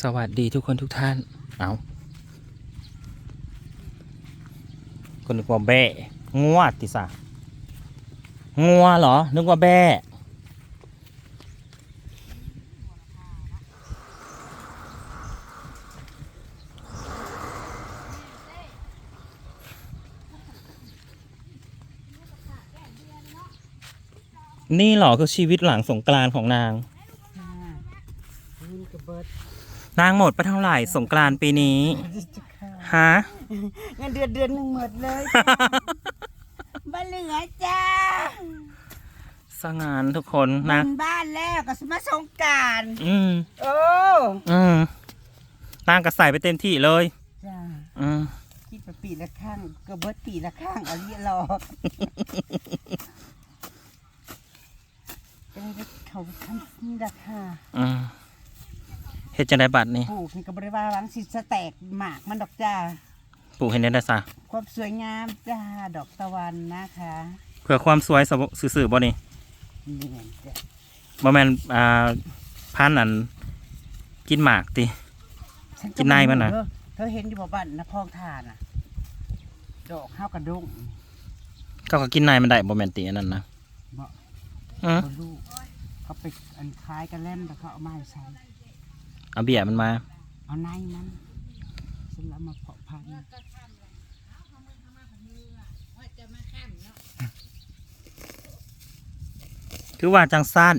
สวัสดีทุกคนทุกท่าน เอาคนนึกว่าแบะงัวติสางัวเหรอ นึกว่าแบะนี่เหรอคือชีวิตหลังสงกรานต์ของนาง นี่กระเบิด นางหมดไปเท่าไหร่สงกรานต์ปีนี้ฮะ เงินเดือนเดือนหนึ่งหมดเลยบ้านเหลือจ้าสงานทุกคนนะบุญบ้านแล้วก็สมาสงกรารอืมโอ้อืมนางก็ใส่ไปเต็มที่เลย จ้าอืมคิดไปปีละข้างกระเบิดปีละข้างเอาเรียรอเป็นไงเขาทำนี่ราคาอืม เฮ็ดจังไดบัตรนี่ปลูกนี่ก็บริวารหลังสิสแตกหมากมันดอกจ้าปลูกให้ได้ซะความสวยงามจ้าดอกตะวันนะคะเพื่อความสวยสบสื่อๆบ่นี่นี่ไงจ้ะบ่แม่นอ่าพันธุ์อันกินหมากติ ฉักินในมันน่ะ เธอเธอเห็นอยู่บ่บ้านนะคลองทานน่ะ ดอกข้าวกระด้งก็ก็กินในมันได้บ่แม่นติอันนั้นนะบ่ อืมบ่ลูกเขาไปอันคล้ายกันเล่มแต่เขาเอาไม้ใส่ เอาเบี้ยมันมา เอาในมันฉันแล้วมาเพาะพันธุ์คือว่าจังสั้น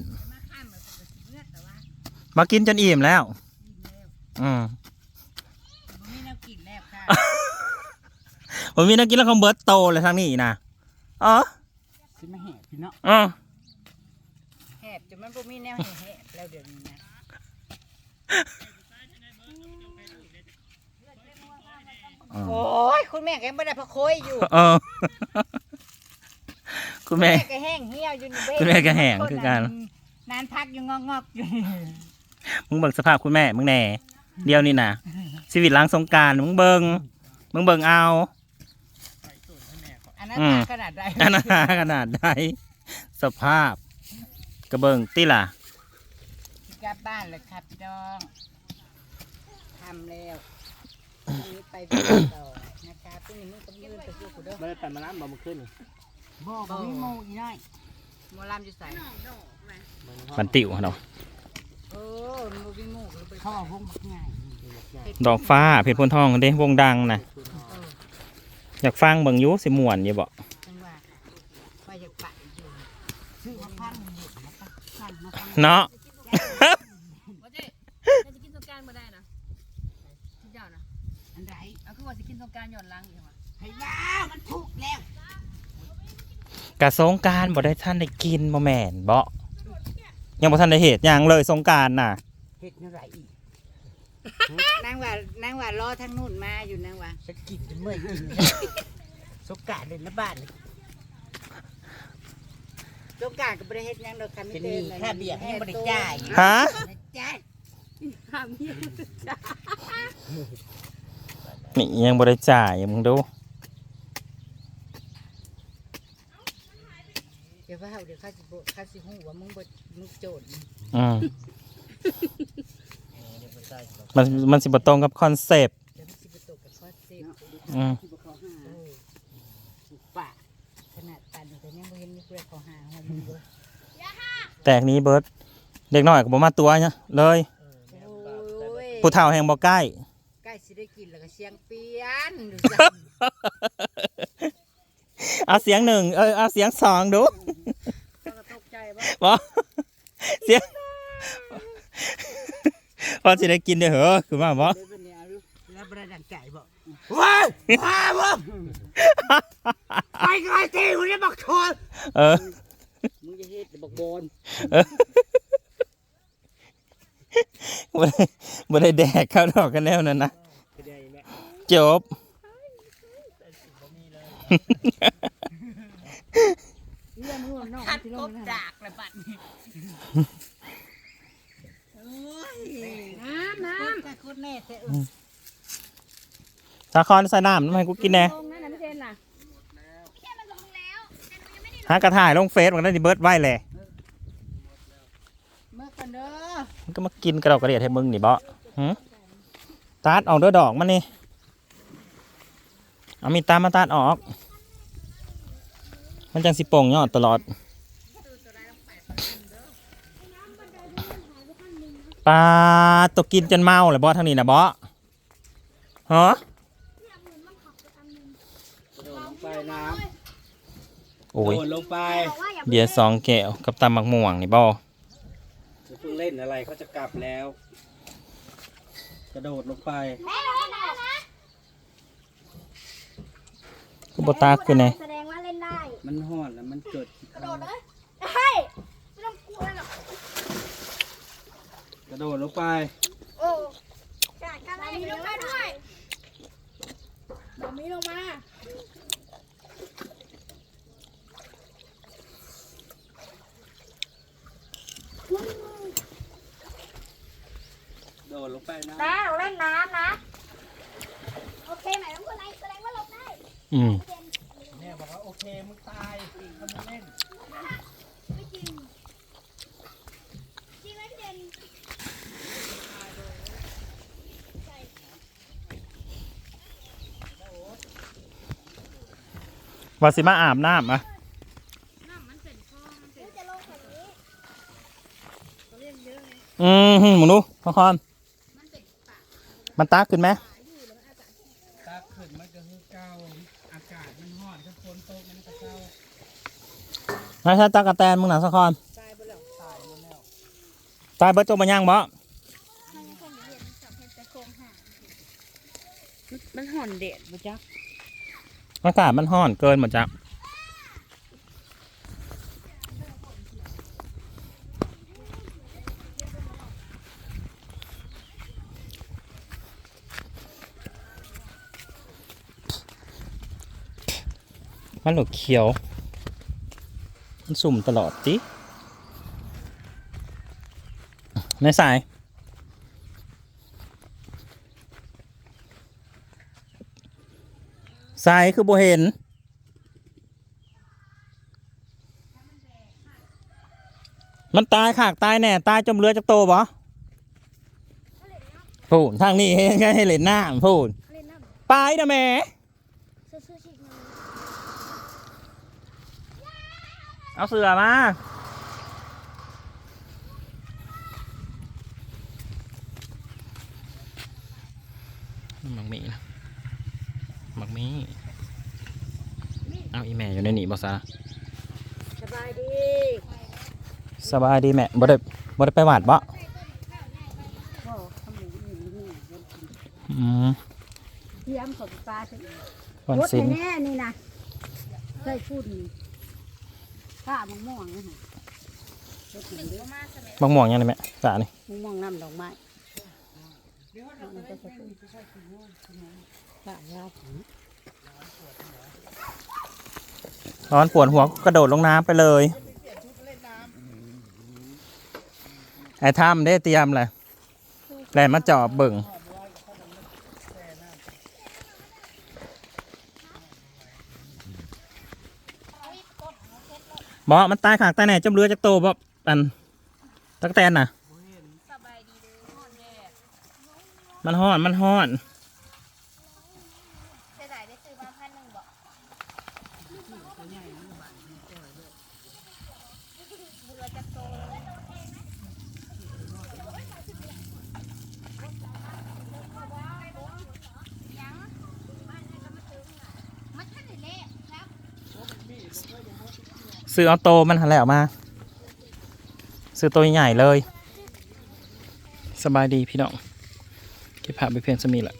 มากินจนอิ่มแล้ว อืมนี่แนวกินแล้วค่ะผมมีนักกินแล้วเขาเบิร์ตโตเลยทางนี้นะอ๋อสิมาแหบพี่เนาะอ๋อ แหบจนมันบ่มีแนวแหบแล้วเดี๋ยวนี้นะอ๋อ โอ้ยคุณแม่ก็ยังไม่ได้พะโคยอยู่เออคุณแม่ แม่ก็แห้งเหี่ยวอยู่นี่เบ้คุณแม่ก็แห้งคือกัน นานพักอยู่งอกๆอยู่มึงเบิ่งสภาพคุณแม่ มึงแหน่เดียวนี่นะชีวิตหล้างสงกรารมึงเบิ่งมึงเบิ่งเอา อันนั้นอืมตาขนาดใดขนาดขนาดใดสภาพ กระเบิงติล่ะ กลับบ้านเลยครับพี่น้องทำแล้วอันนี้ไปต่อนะคะพรุ่งนี้มึงก็ยืนไปสู้กูเด้อไม่ได้ตัดมาน้ำบ่มาขึ้นบอกบ่มีโมอีน้อยโมลามอยู่ใส่มันติวเนาะเออโมมีโมก็ไปเข้าห้องบักง่ายดอกฟ้าเพชรพนทองเด้วงดังนะเอออยากฟังเบิ่งอยุสิม่วนอยู่บ่จังว่าไปจากไปอยู่ซื้อมาพันหนึ่งเด็ดมาตั้งพันมาพันเนาะ ว่าเจ๊จะกินสงกราร มาได้นะที่เจ้านะอันไหนเอาคือว่าจะกินสงกรารย้อนหลังอยู่ว่ะให้ยามันถูกแล้วกะสงกรารบ่ได้ท่านได้กินบ่แม่นบ่ยังบ่ทันได้เฮ็ดหยังเลยสงกรารน่ะเห็ดอะไรอีกนางว่านางว่ารอทางนู่นมาอยู่นางว่าจะกินจนเมื่อยกินสงกรารเลยนะบ้านสงกรารก็บริเฮ็ดหยังดอกค่ะไม่เต้นแค่เบียร์ให้บริจ่ายฮะ จ่ายห้ามเยี่ยม นี่ยังบ่ได้จ่ายมึงดูเดี๋ยวว่าเดี๋ยวข้าสิบ่ข้าสิหูว่ามึงบ่มึงโจรอืมมันมันสิบ่ตรงกับคอนเซปต์เดี๋ยวมันสิไปตกกับข้อเสียอืมที่บ่เขาหาเออถูกปากขนาดปานนี้แต่ยังบ่เห็นมีผู้ใดเขาหาเฮามึงเด้อแตกนี้เบิดเด็กน้อยก็บ่มาตัวเนี่ยเลยโอ้ย ผู้เฒ่าแห่งบ่ใกล้ ใกล้สิได้กินแล้วก็เสียงเปียนดูจังเอาเสียงหนึ่งเออเอาเสียงสองดูก็ตกใจบ่บ่เสียงพอสิได้กินเด้อเหรอคือว่าบ่เดี๋ยววันนี้เอาดูแล้วบ่ได้ดังใจบ่ว้ายว้ายบ่ไปไกลตีกูจะบักทอนเออมึงจะเฮ็ดบักบอน บ่ได้บ่ได้แดกข้าวดอกกันแล้วนั่นนะจบเรื่องมึงว่าน้องที่ลงนะจากเลยบัดนี้โอ้ยน้ำน้ำแต่คุณแม่แต่เออสาครใส่น้ำทำไมกูกินแน่ตรงนั้นนะพี่เจนน่ะ หากระถ่ายลงเฟซมันได้ดิเบิร์ดไว้แหละ เมื่อ กันเด้อมันก็มากินกระดอกกระเดียดให้มึงนี่บ่เหืมตัดออกเด้อดอกมันนี่ เอามีดตามมาตัดออก มันจังสิโป่งยอดตลอดปลาตกกินจนเมาเลยบอทางนี้นะบอฮะโดดลงไปน้โอ้ำยโดดลงไป เบียร์สองแก้วกับตำมักม่วงนี่บอจะ เพิ่งเล่นอะไรเขาจะกลับแล้ว กระโดดลงไปคือบตาคือไงแสดงว่าเล่นได้ มันห่อนแล้วมันเกิดขี้กระโดข้าดเลยได้ไม่ต้องกลัวหรอกกระโดดลงไป โอ้กาดกันมีลงมาด้วยบอมีลงมา โดดลง ไปนะแม่เราเล่นน้ำนะ โอเคไหมต้องอะไรแสดงว่าลงได้อืมเนี่ยบอกว่าโอเคมึงตายถ้ามึงเล่นไม่จริงจริงไหมพี่เด่นวาสิมาอาบน้ำอะน้ำมันเป็นคลองมันเป็นจะลงแบบนี้เขาเรียกเยอะไงอืมหมึงดูพ่อคอนมันเป็นปาก มันตาขึ้นไหมตาขึ้นมันก็คือเก่าอากาศมันห่อนถ้าฝนตกมันก็เก่าไม่ใช่ตากระแตนมึงหนังสะคอนตายไปแล้วตายหมดแล้วตายเบิดตัวมันยังบ่มันห่อนเด็ดบ่จ๊ะอากาศมันห้อนเกินหมดจ้ะ มันหลุดเขียว มันสุ่มตลอดจิในสายสายคือโบเห็น มันตายขากตายแน่ ตายจมเรือจากโตบ่พูดทางนี้เองให้เล่นน้ำพูดเล่นน้ไปนะแม่ำซื้อๆชิกมา เอาเสือมามักมีนะมักมีเอาอีแม่อยู่ในนี่บ่ซะสบายดี สบายดีแม่บ่ได้บ่ได้ไปหวัดบ่พ่อทำหมูนี่นี่อืมเยี่ยมสมปลาสิวันรถสิ้นแน่ๆนี่นะเคยพูดนี่ ข้ามะม่วงนะฮะรถหนึ่งเด้อบักม่วงยังไงแม่สานี่มะม่วงน้ำดอกไม้มันก็จะขึ้นข้ายาถึงร้อนปวดหัวก็กระโดดลงน้ำไปเลย ไอ้ถ้ำได้เตรียมเลยแลนมาจอบเบิ่ง บอกมันตายขางตายแหน่จมเรือจากโตบ่อันตักแตนน่ะ สบายดีเด้อหอนแดดมันห้อนมันห้อน เสียดายได้ซื้อมาพันหนึ่งบอกมันทันได้เละครับ ซื้อเอาโตมันหันแล้วมา ซื้อตัวใหญ่เลย สบายดีพี่น้องเก็บภาไปเพียงสมีแหละ